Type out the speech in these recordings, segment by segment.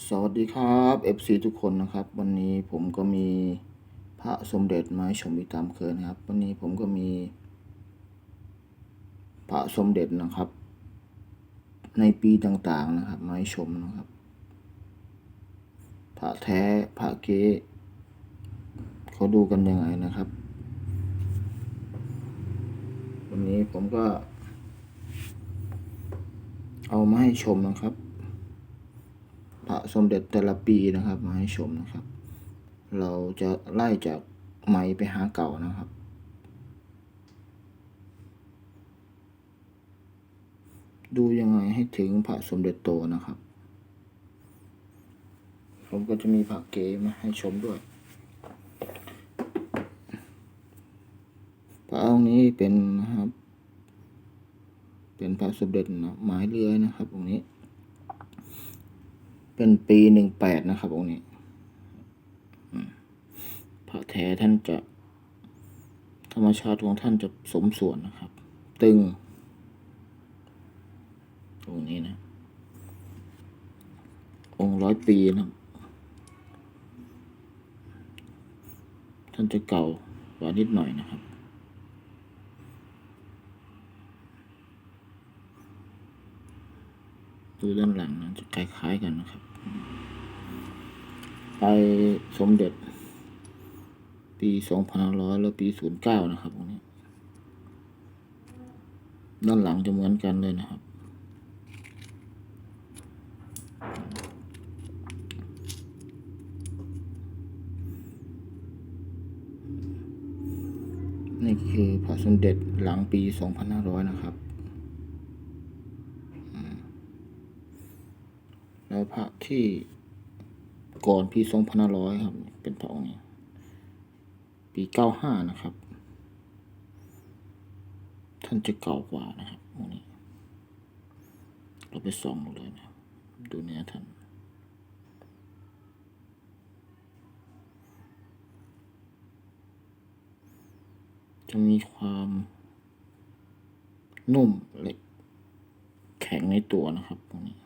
สวัสดีครับ FC ทุกคนนะครับ วันนี้ผมก็มีพระสมเด็จมาให้ชมอีกตามเคยนะครับ วันนี้ผมก็มี พระสมเด็จนะครับ ในปีต่างๆนะครับมาให้ชมนะครับ พระแท้พระเก๊เขาดูกันยังไงนะครับ วันนี้ผมก็ เอามาให้ชมนะครับ ระสมเด็จแต่ละปีนะครับ มาให้ชมนะครับ เราจะไล่จากใหม่ไปหาเก่านะครับ ดูยังไงให้ถึงพระสมเด็จโตนะครับ ผมก็จะมีพระเก๋มาให้ชมด้วยพระองค์นี้เป็นนะครับ เป็นพระสมเด็จนะไม้เลื้อยนะครับองค์นี้ เป็นปีหนึ่งแปดนะครับองค์นี้พระแท้ท่านจะ ธรรมชาติของท่านจะสมส่วนนะครับ ตึงองค์นี้นะ องค์ร้อยปีนะท่านจะเก่ากว่านิดหน่อยนะครับดูด้านหลังนะจะคล้ายๆกันนะครับ ไปสมเด็จ ปีสองพันร้อยแล้วปีศูนย์เก้านะครับตรงนี้ ด้านหลังจะเหมือนกันเลยนะครับ นี่คือพระสมเด็จหลังปี2500นะครับ แล้วพระที่ก่อนปี2500ครับ เป็นพระองค์นี้ ปี95นะครับ ท่านจะเก่ากว่านะครับองค์นี้ เราไปส่องดูเลยนะดูเนื้อท่านจะมีความนุ่มเล็กแข็งในตัวนะครับตรงนี้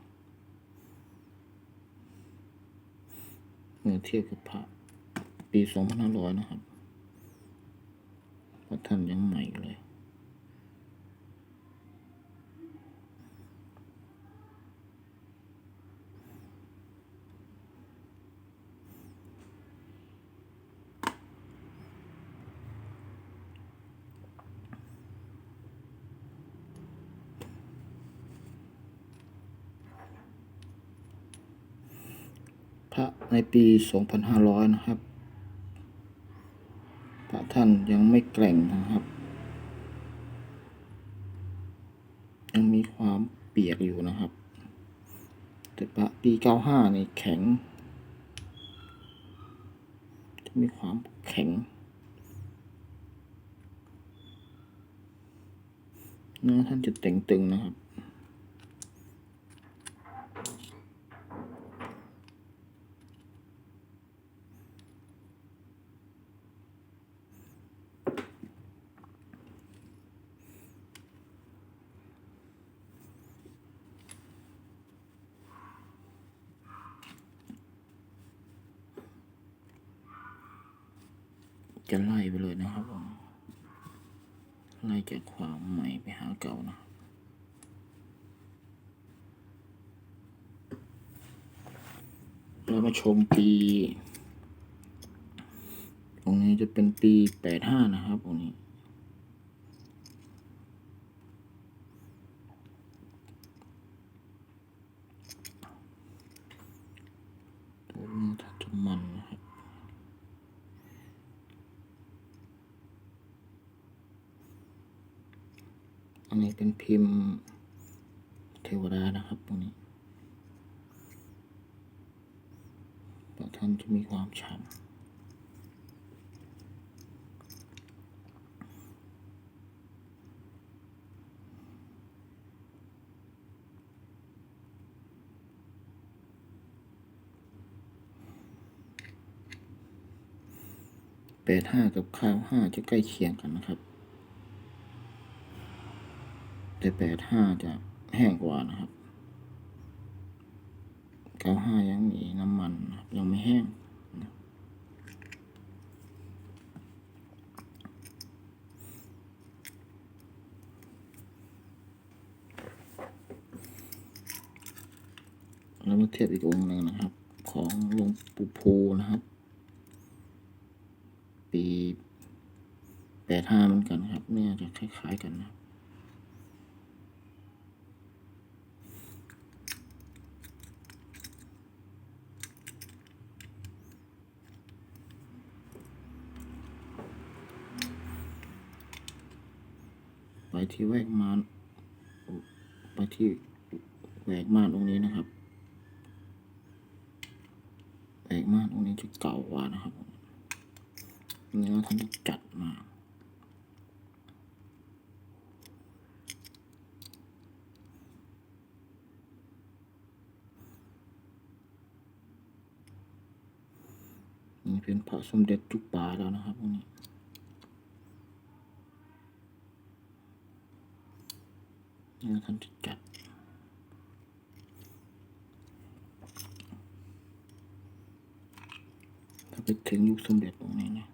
เมื่อเทียบกับพระปีสองพันห้าร้อยนะครับ พระท่านยังใหม่อยู่เลย พระ ในปี 2500 นะครับ พระท่านยังไม่แกร่งนะครับ ยังมีความเปียกอยู่นะครับ แต่พระปี 95 นี่แข็ง จะมีความแข็ง เนื้อท่านจะเต่งตึงนะครับ จะไล่ไปเลยนะครับผมไล่จากความใหม่ไปหาเก่านะเรามาชมปี ตรงนี้จะเป็นปีแปดห้านะครับตรงนี้ ตัวเนื้อถ้าจะมันนะครับ อั นนี้เป็นพิมพ์เทวดานะครับตรงนี้พระท่านจะมีความฉ่ำแปดห้ากับข้าวห้าจะใกล้เคียงกันนะครับ แต่แปดห้าจะแห้งกว่านะครับเก้าห้ายังมีน้ำมันยังไม่แห้งแล้วมาเทียบอีกองหนึ่งนะครับ ของหลวงปู่ภูนะครับ ปีแปดห้าเหมือนกันครับเนี่ยจะคล้าย ๆ กันนะ ไปที่แวกมานไปที่แวกม่านตรงนี้นะครับแวกม่านตรงนี้จะเก่ากว่านะครับเนื้อท่านจะจัดมานี่เป็นพระสมเด็จจุกป่าแล้วนะครับตรงนี้ นี่ท่านจัดถ้าไปถึงยุคสมเด็จตรงนี้นะ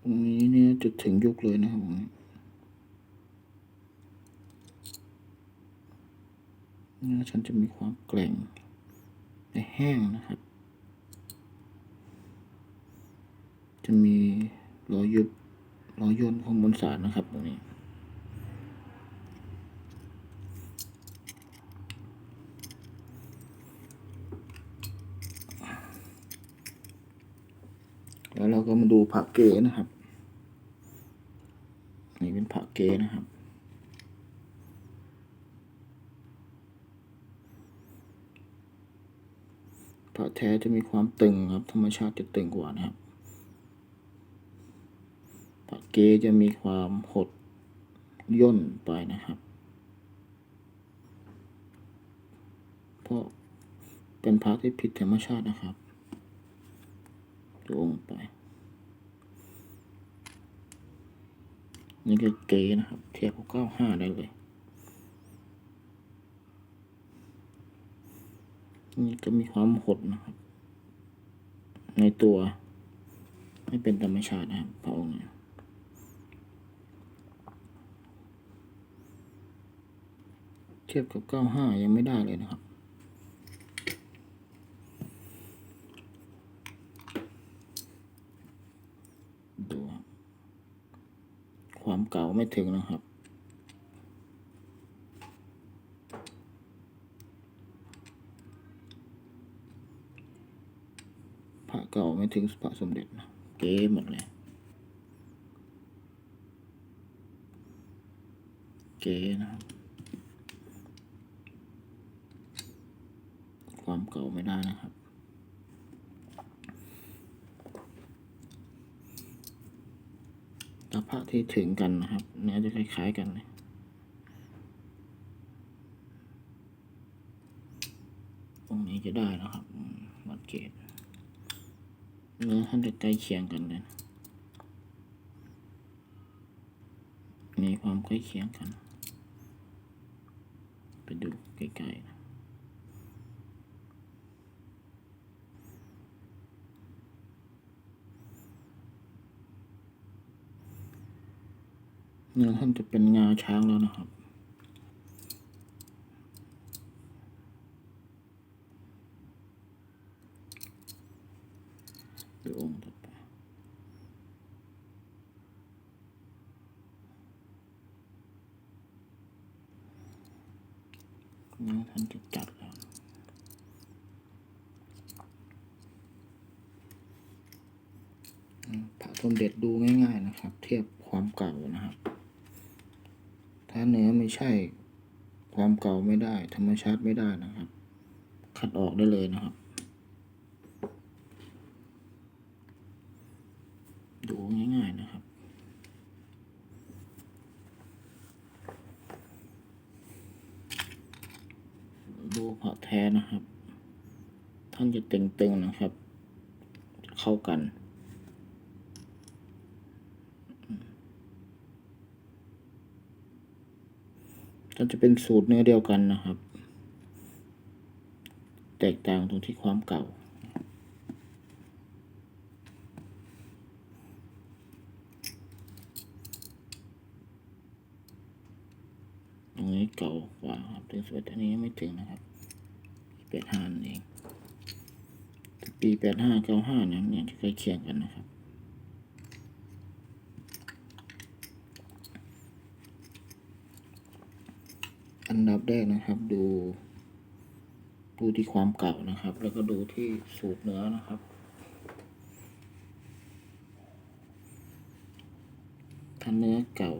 ตรงนี้เนี่ยจะถึงยุคเลยนะครับตรงนี้เนี่ยฉันจะมีความแกร่ง แต่แห้งนะครับ จะมีรอยยุบรอยย่นของมวลสารนะครับตรงนี้แล้วเราก็มาดูผักเกนะครับ นี่เป็นผักเกนะครับ พระแท้จะมีความตึงครับ ธรรมชาติจะตึงกว่านะครับพระเกจะมีความหดย่นไปนะครับ เพราะเป็นพระที่ผิดธรรมชาตินะครับดูงไป นี่ก็เกนะครับ เทียบกับเก้าห้าได้เลย นี่ก็มีความหดนะครับ ในตัวไม่เป็นธรรมชาตินะครับพระองค์เนี่ยเทียบกับ 95 ยังไม่ได้เลยนะครับ ดูความเก่าไม่ถึงนะครับ พระเก่า ไม่ถึงพระสมเด็จนะเก๋หมดเลยเก๋นะครับความเก่าไม่ได้นะครับแต่พระที่ถึงกันนะครับ เนื้อจะคล้ายๆกันเลยตรงนี้จะได้นะครับวัดเกต เนื้อท่านจะใกล้เคียงกันเลยนะมีความใกล้เคียงกัน ไปดูใกล้ๆนะเนื้อท่านจะเป็นงาช้างแล้วนะครับ ดูองค์ต่อไปนี่ท่านจะจัดแล้วพระสมเด็จดูง่ายๆนะครับ เทียบความเก่านะครับ ถ้าเนื้อไม่ใช่ความเก่าไม่ได้ ธรรมชาติไม่ได้นะครับ คัดออกได้เลยนะครับ ดูง่าย ๆนะครับ ดูพระแท้นะครับ ท่านจะตึงๆนะครับ เข้ากันท่านจะเป็นสูตรเนื้อเดียวกันนะครับ แตกต่างตรงที่ความเก่า ว่าครับถึงส่วนอันนี้ยังไม่ถึงนะครับแปดห้าเองแต่ปีแปดห้าเก้าห้าเนี่ยเนี่ยจะใกล้เคียงกันนะครับอันดับแรกนะครับดู ดูที่ความเก่านะครับ แล้วก็ดูที่สูตรเนื้อนะครับ ถ้าเนื้อเก่า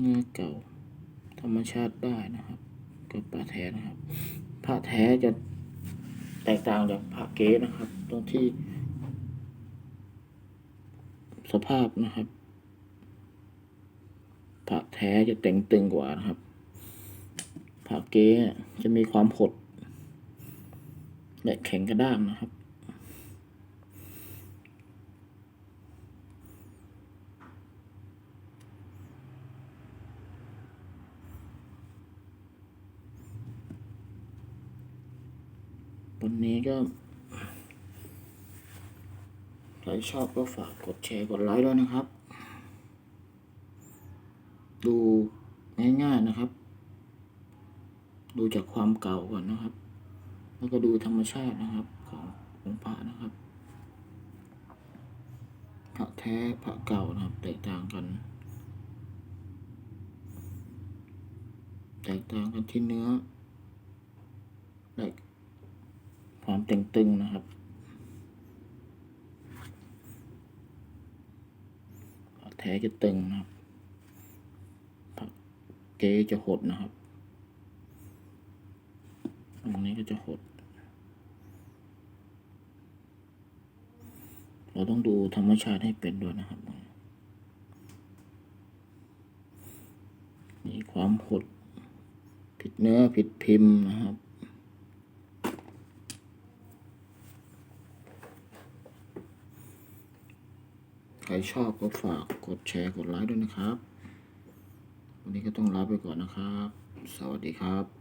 เนื้อเก่า ธรรมชาติได้นะครับ กับปลาแท้นะครับผ้าแท้จะแตกต่างจากผ้าเก๊นะครับ ตรงที่ สภาพนะครับผ้าแท้จะเต่งตึงกว่านะครับผ้าเก๊จะมีความหดและแข็งกระด้างนะครับ วันนี้ก็ ใครชอบก็ฝากกดแชร์กดไลค์ด้วยนะครับ ดูง่ายๆนะครับ ดูจากความเก่าก่อนนะครับ แล้วก็ดูธรรมชาตินะครับ ขององค์พระนะครับพระแท้พระเก่านะครับ แตกต่างกัน แตกต่างกันที่เนื้อและความเต่งตึงนะครับแท้จะตึงนะครับผักเก๊จะหดนะครับตรงนี้ก็จะหด เราต้องดูธรรมชาติให้เป็นด้วยนะครับ มีความหด ผิดเนื้อผิดพิมพ์นะครับ ครชอบก็ฝากกดแชร์กดไลค์ด้วยนะครับ วันนี้ก็ต้องลาไปก่อนนะครับ สวัสดีครับ